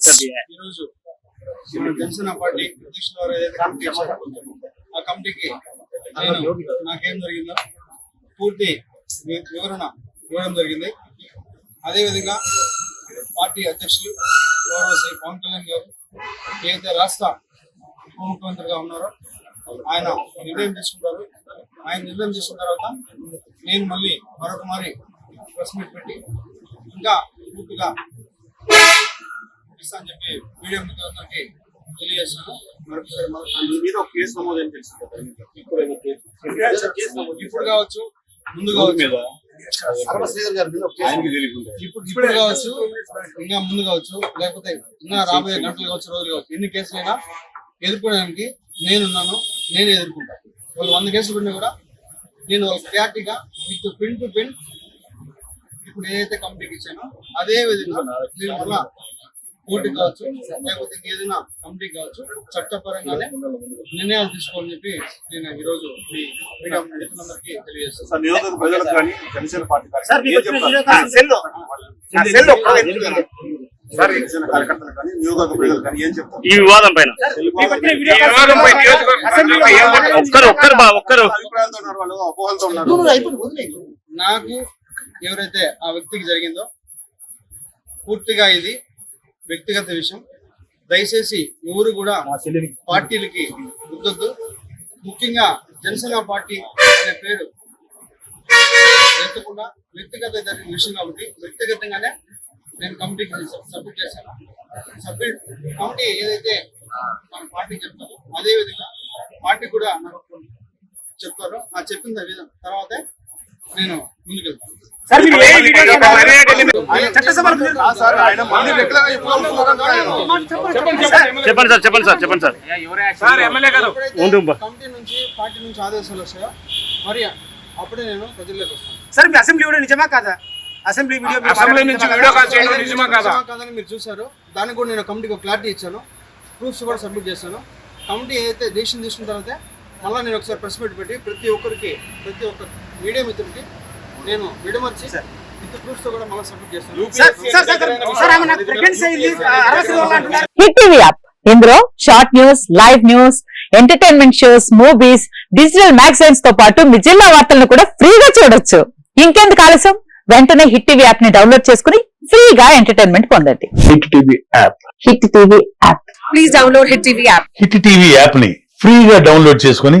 ఈరోజు మనకు తెలిసిన పార్టీ అధ్యక్షుల వారు ఏదైతే కమిటీ ఆ కమిటీకి నేను నాకేం జరిగిందో పూర్తి వివరణ ఇవ్వడం జరిగింది. అదేవిధంగా పార్టీ అధ్యక్షులు గౌరవ శ్రీ పవన్ కళ్యాణ్ గారు ఏదైతే రాష్ట్ర ఉప ముఖ్యమంత్రిగా ఉన్నారో ఆయన నిర్ణయం తీసుకుంటారు. ఆయన నిర్ణయం తీసుకున్న తర్వాత నేను మళ్ళీ మరొక మరి ప్రెస్ మీట్ పెట్టి ఇంకా పూర్తిగా ఇస్తా అని చెప్పి మీడియా మిత్రులందరికీ తెలియజేస్తున్నాను మరొకసారి మరొకసారి మీ మీద ఒక కేసు నమోదైంది తెలుసు? కదా ఇప్పుడు కావచ్చు ముందు కావచ్చు. సర్వశ్రీధర్ గారి మీద ఒక కేసు ఆయనకి తెలియకుండా. ఇప్పుడు ఇప్పుడు కావచ్చు ఇంకా ముందు కావచ్చు లేకపోతే ఇంకా రాబోయే గంటలు కావచ్చు రోజులు కావచ్చు. ఎన్ని కేసులైనా ఎదుర్కోవడానికి నేనున్నాను నేనే ఎదుర్కొంటా. వాళ్ళు వంద కేసులు పెట్టినా కూడా నేను వాళ్ళకి క్లారిటీగా విత్ పిన్ టు పిన్ ఇప్పుడు ఏదైతే కంపెనీకి ఇచ్చానో అదే విధంగా నేను మళ్ళా కోర్టు కావచ్చు లేకపోతే ఏదైనా కంపెనీ కావచ్చు చట్టపరంగానే నిర్ణయాలు తీసుకోవాలని చెప్పి నేను మీ మీడియా మిత్రులందరికీ తెలియజేస్తాను ఈ వివాదం పైన. వీడియో ఈ వివాదం పై నియోజకవర్గం అసెంబ్లీలో ఏం మాట్లాడారు? ఒక్కరు ఒక్కరు బా ఒక్కరు. నాకు ఎవరైతే ఆ వ్యక్తికి జరిగిందో పూర్తిగా ఇది వ్యక్తిగత విషయం. దయచేసి ఎవరు కూడా పార్టీలకి వద్దొద్దు ముఖ్యంగా జనసేన పార్టీ అనే పేరు ఎత్తకుండా వ్యక్తిగత జరిగిన విషయం కాబట్టి వ్యక్తిగతంగానే నేను కమిటీకి సబ్మిట్ చేశాను. సబ్మిట్ కమిటీ ఏదైతే మన పార్టీ చెప్తారో అదే విధంగా పార్టీ కూడా నాకు చెప్తారో ఆ చెప్పిన విధం. తర్వాతే నేను ముందుకెళ్తాను. చెప్పండి సార్ చెప్పండి సార్. చెప్పండి సార్ పార్టీ నుంచి ఆదేశాలు వస్తాయో? మరి అప్పుడే నేను ప్రజల్లోకి వస్తాను. సార్ మీ అసెంబ్లీ వీడియో నిజమా కాదా? అసెంబ్లీ వీడియో మీరు అసెంబ్లీ నుంచి వీడియో కాల్ చేయడం నిజమా కాదా? కాదని మీరు చూసారు దానికి కూడా నేను కమిటీకి ఒక క్లారిటీ ఇచ్చాను. ప్రూఫ్స్ కూడా సబ్మిట్ చేశాను. కమిటీ ఏదైతే డెసిషన్ తీసుకున్న తర్వాత మళ్ళీ నేను ఒకసారి ప్రెస్ మీట్ పెట్టి ప్రతి ఒక్కరికి ప్రతి ఒక్క మీడియా మిత్రుడికి నేను విడమర్చి యాప్. ఇందులో short news live news entertainment shows movies digital మ్యాగజైన్స్తో పాటు మీ జిల్లా వార్తలను కూడా ఫ్రీగా చూడొచ్చు. ఇంకెందుకు ఆలస్యం? వెంటనే హిట్ టీవీ యాప్ని డౌన్లోడ్ చేసుకుని ఫ్రీగా ఎంటర్టైన్మెంట్ పొందండి. Hit TV app. Hit TV app. Please download hit TV app. Hit TV యాప్ని ఫ్రీగా డౌన్లోడ్ చేసుకుని